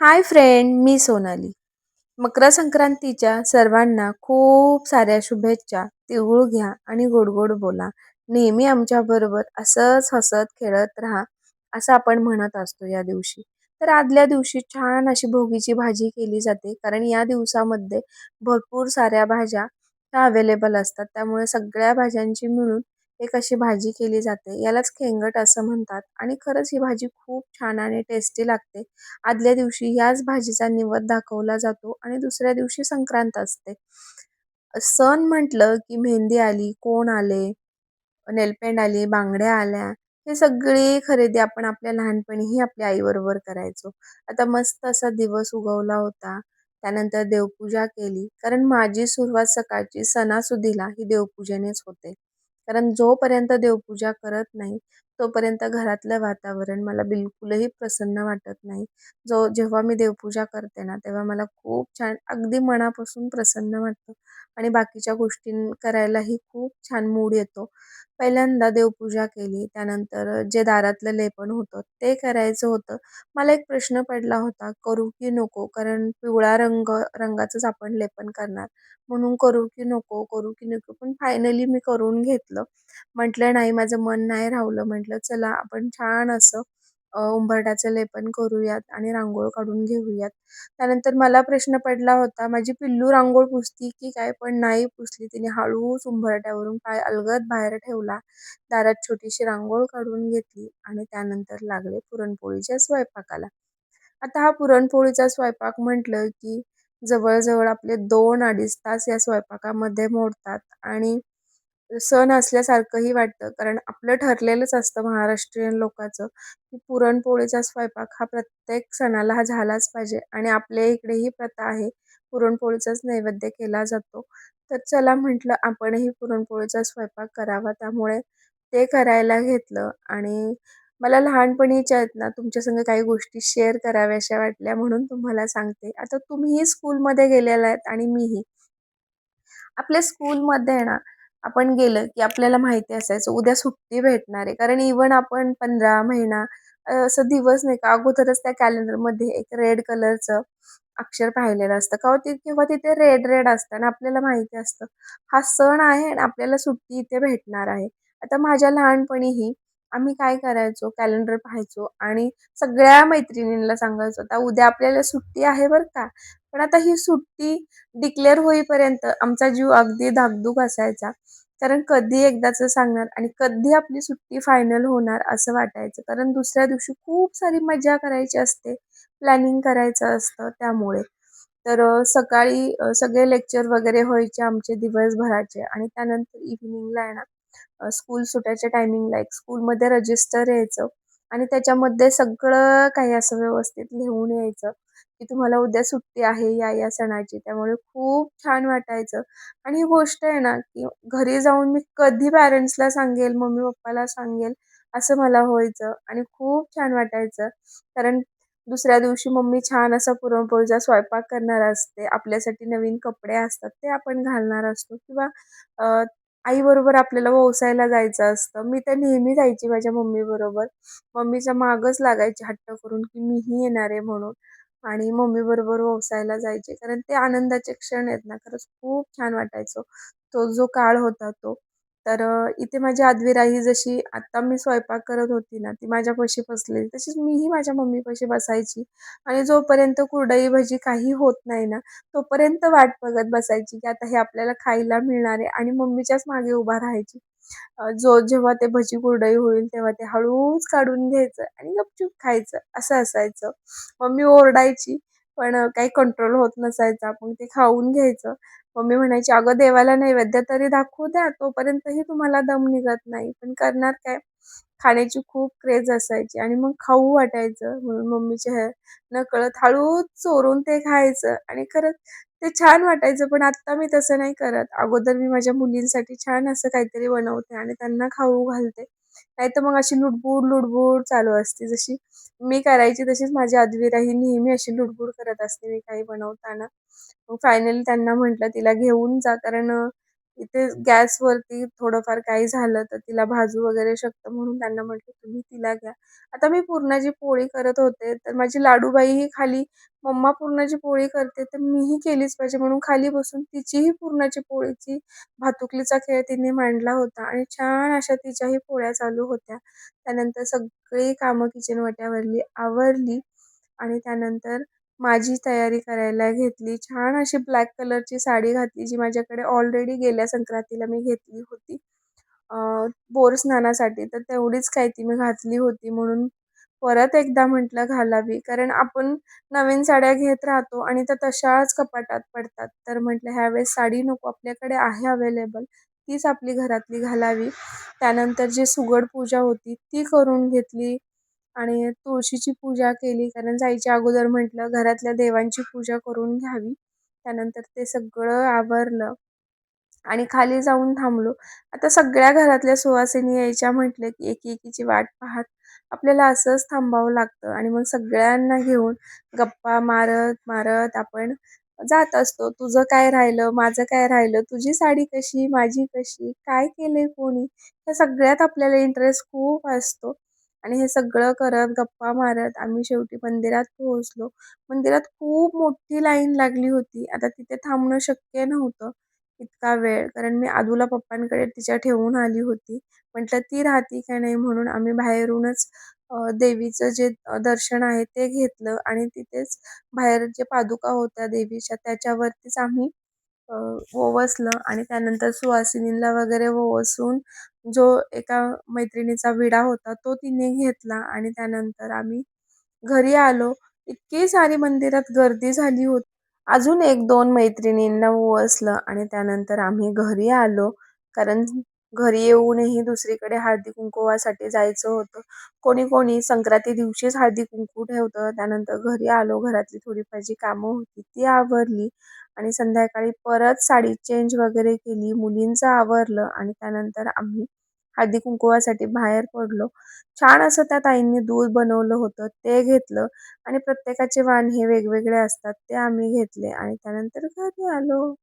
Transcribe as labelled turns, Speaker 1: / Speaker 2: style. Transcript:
Speaker 1: Hi friend मी सोनाली. मकर संक्रांतीच्या सर्वांना खूप साऱ्या शुभेच्छा. तिळगुळ घ्या आणि गोड गोड बोला. नेहमी आमच्या बरोबर असंच हसत खेळत राहा असं आपण म्हणत असतो या दिवशी. तर आदल्या दिवशी छान अशी भोगीची भाजी केली जाते कारण या दिवसामध्ये भरपूर साऱ्या भाज्या अवेलेबल असतात. त्यामुळे सगळ्या भाज्यांची मिळून एक अशी भाजी केली जाते. यालाच खेंगट असं म्हणतात आणि खरंच ही भाजी खूप छान आणि टेस्टी लागते. आदल्या दिवशी याच भाजीचा निवद दाखवला जातो आणि दुसऱ्या दिवशी संक्रांत असते. सण म्हटलं की मेहंदी आली कोण आले नेलपेंड आली बांगड्या आल्या हे सगळी खरेदी आपण आपल्या लहानपणीही आपल्या आईबरोबर करायचो. आता मस्त असा दिवस उगवला होता. त्यानंतर देवपूजा केली. कारण माझी सुरुवात सकाळची सणासुदीला ही देवपूजेनेच होते. कारण जोपर्यंत देवपूजा करत नाही तोपर्यंत घरातलं वातावरण मला बिलकुलही प्रसन्न वाटत नाही. जो जेव्हा मी देवपूजा करते ना तेव्हा मला खूप छान अगदी मनापासून प्रसन्न वाटतं. आणि बाकीच्या गोष्टी करायलाही खूप छान मूड येतो. पहिल्यांदा देवपूजा केली त्यानंतर जे दारातलं लेपन होतं ते करायचं होतं. मला एक प्रश्न पडला होता करू की नको? कारण पिवळा रंग रंगाचंच आपण लेपन करणार. म्हणून करू की नको करू की नको? पण फायनली मी करून घेतलं. म्हटलं नाही माझं मन नाही राहलं. म्हटलं चला आपण छान असं उंबरठ्याचं लेपन करूयात आणि रांगोळ काढून घेऊयात. त्यानंतर मला प्रश्न पडला होता माझी पिल्लू रांगोळ पुसती की काय? पण नाही पुसली तिने. हळूच उंबरट्यावरून पाय अलगद बाहेर ठेवला. दारात छोटीशी रांगोळ काढून घेतली आणि त्यानंतर लागले पुरणपोळीच्या स्वयंपाकाला. आता हा पुरणपोळीचा स्वयंपाक म्हटलं की जवळजवळ आपले दोन अडीच तास या स्वयंपाकामध्ये मोडतात आणि सण असल्यासारखंही वाटतं. कारण आपलं ठरलेलंच असतं महाराष्ट्रीयन लोकांचं की पुरणपोळीचा स्वयंपाक हा प्रत्येक सणाला हा झालाच पाहिजे. आणि आपल्या इकडे ही प्रथा आहे पुरणपोळीचाच नैवेद्य केला जातो. तर चला म्हटलं आपणही पुरणपोळीचा स्वयंपाक करावा. त्यामुळे ते करायला घेतलं. आणि मला लहानपणीच्या आहेत ना तुमच्या संग काही गोष्टी शेअर कराव्याशा वाटल्या म्हणून तुम्हाला सांगते. आता तुम्हीही स्कूलमध्ये गेलेला आहेत आणि मीही. आपल्या स्कूलमध्ये ना आपण गेलं की आपल्याला माहिती असायचं उद्या सुट्टी भेटणार आहे. कारण इवन आपण पंधरा महिना असं दिवस नाही का अगोदरच त्या कॅलेंडरमध्ये एक रेड कलरचं अक्षर पाहिलेलं असतं. का हो ते किंवा तिथे रेड रेड असतं आणि आपल्याला माहिती असतं. हा सण आहे आणि आपल्याला सुट्टी इथे भेटणार आहे. आता माझ्या लहानपणीही आम्ही काय करायचो? कॅलेंडर पाहायचो आणि सगळ्या मैत्रिणींना सांगायचो आता उद्या आपल्याला सुट्टी आहे बरं का. पण आता ही सुट्टी डिक्लेअर होईपर्यंत आमचा जीव अगदी धाकधूक असायचा. कारण कधी एकदाचं सांगणार आणि कधी आपली सुट्टी फायनल होणार असं वाटायचं. कारण दुसऱ्या दिवशी खूप सारी मजा करायची असते प्लॅनिंग करायचं असतं त्यामुळे. तर सकाळी सगळे लेक्चर वगैरे व्हायचे आमचे दिवसभराचे आणि त्यानंतर इव्हिनिंगला आहे ना स्कूल सुटायच्या टायमिंगला एक स्कूलमध्ये रजिस्टर यायचं आणि त्याच्यामध्ये सगळं काही असं व्यवस्थित लिहून यायचं की तुम्हाला उद्या सुट्टी आहे या या सणाची. त्यामुळे खूप छान वाटायचं. आणि ही गोष्ट आहे ना की घरी जाऊन मी कधी पॅरेंट्सला सांगेल मम्मी पप्पाला सांगेल असं मला व्हायचं आणि खूप छान वाटायचं. कारण दुसऱ्या दिवशी मम्मी छान असा पुरणपोळीचा स्वयंपाक करणार असते. आपल्यासाठी नवीन कपडे असतात ते आपण घालणार असतो. किंवा आईबरोबर आपल्याला व्यवसायाला जायचं असतं. मी तर नेहमी जायची माझ्या मम्मीबरोबर. मम्मीच्या मागच लागायची हट्ट करून की मीही येणार आहे म्हणून. आणि मम्मी बरोबर वसायला जायचे. कारण ते आनंदाचे क्षण आहेत ना. खरंच खूप छान वाटायचं. तो जो काळ होता तो. तर इथे माझी आदवीराही जशी आत्ता मी स्वयंपाक करत होती ना ती माझ्यापाशी बसलेली. तशीच मीही माझ्या मम्मीपाशी बसायची आणि जोपर्यंत कुरडई भजी काही होत नाही ना तोपर्यंत वाट बघत बसायची की आता हे आपल्याला खायला मिळणार आहे आणि मम्मीच्याच मागे उभा राहायची. जो जेव्हा ते भजी कुरडई होईल तेव्हा ते हळूच काढून घ्यायचं आणि गपचूप खायचं असं असायचं. मम्मी ओरडायची पण काही कंट्रोल होत नसायचा. मग ते खाऊन घ्यायचं. मम्मी म्हणायची अगं देवाला नैवेद्य तरी दाखवू द्या. तोपर्यंतही तुम्हाला दम निघत नाही. पण करणार काय? खाण्याची खूप क्रेज असायची आणि मग खाऊ वाटायचं. म्हणून मम्मीच्या हे नकळत हळूच चोरून ते खायचं. आणि खरंच ते छान वाटायचं पण आत्ता मी तसं नाही करत. अगोदर मी माझ्या मुलींसाठी छान असं काहीतरी बनवते आणि त्यांना खाऊ घालते. नाही तर मग अशी लुडबुड लुडबुड चालू असते. जशी मी करायची तशीच माझी आदवीराही नेहमी अशी लुडबुड करत असते मी काही बनवताना. मग फायनली त्यांना म्हटलं तिला घेऊन जा कारण इथे गॅसवरती थोडंफार काही झालं तर तिला भाजू वगैरे शकतं म्हणून त्यांना म्हटलं तुम्ही तिला घ्या. आता मी पुरणाची पोळी करत होते तर माझी लाडूबाई ही खाली मम्मा पुरणाची पोळी करते तर मीही केलीच पाहिजे. म्हणून खाली बसून तिचीही पुरणाची पोळीची भातुकलीचा खेळ तिने मांडला होता आणि छान अशा तिच्याही पोळ्या चालू होत्या. त्यानंतर सगळी कामं किचन वाट्यावरली आवरली आणि त्यानंतर माझी तयारी करायला घेतली. छान अशी ब्लॅक कलरची साडी घातली जी माझ्याकडे ऑलरेडी गेल्या संक्रांतीला मी घेतली होती. बोर स्नानासाठी. तर तेवढीच काय ती मी घातली होती म्हणून परत एकदा म्हटलं घालावी. कारण आपण नवीन साड्या घेत राहतो आणि त्या तशाच कपाटात पडतात. तर म्हटलं ह्यावेळेस साडी नको आपल्याकडे आहे अवेलेबल तीच आपली घरातली घालावी. त्यानंतर जी सुगड पूजा होती ती करून घेतली. आणि तुळशीची पूजा केली. कारण जायच्या अगोदर म्हटलं घरातल्या देवांची पूजा करून घ्यावी. त्यानंतर ते सगळं आवरलं आणि खाली जाऊन थांबलो. आता सगळ्या घरातल्या सुवासिनी यायच्या म्हटलं की एक एकीची वाट पाहत आपल्याला असंच थांबावं लागतं. आणि मग सगळ्यांना घेऊन गप्पा मारत मारत आपण जात असतो. तुझं काय राहिलं? माझं काय राहिलं? तुझी साडी कशी? माझी कशी? काय केलंय कोणी? या सगळ्यात आपल्याला इंटरेस्ट खूप असतो. आणि हे सगळं करत गप्पा मारत आम्ही शेवटी मंदिरात पोहोचलो. मंदिरात खूप मोठी लाईन लागली होती. आता तिथे थांबणं शक्य नव्हतं इतका वेळ. कारण मी आदूला पप्पांकडे तिच्या ठेवून आली होती. म्हटलं ती राहती का नाही? म्हणून आम्ही बाहेरूनच देवीचं जे दर्शन आहे ते घेतलं. आणि तिथेच बाहेर जे पादुका होत्या देवीच्या त्याच्यावरतीच आम्ही ओवसलं. आणि त्यानंतर सुवासिनीला वगैरे ओवसून जो एका मैत्रिणीचा विडा होता तो तिने घेतला आणि त्यानंतर आम्ही घरी आलो. इतकी सारी मंदिरात गर्दी झाली होती. अजून एक दोन मैत्रिणींना ओवसलं आणि त्यानंतर आम्ही घरी आलो. कारण घरी येऊनही दुसरीकडे हळदी कुंकुवासाठी जायचं होतं. कोणी कोणी संक्रांती दिवशीच हळदी कुंकू ठेवतं. त्यानंतर घरी आलो. घरातली थोडीफार जी कामं होती ती आवरली. आणि संध्याकाळी परत साडी चेंज वगैरे केली मुलींचं आवरलं आणि त्यानंतर आम्ही हळदी कुंकुवासाठी बाहेर पडलो. छान असं त्या ताईंनी दूध बनवलं होतं ते घेतलं आणि प्रत्येकाचे वाण हे वेगवेगळे असतात ते आम्ही घेतले आणि त्यानंतर घरी आलो.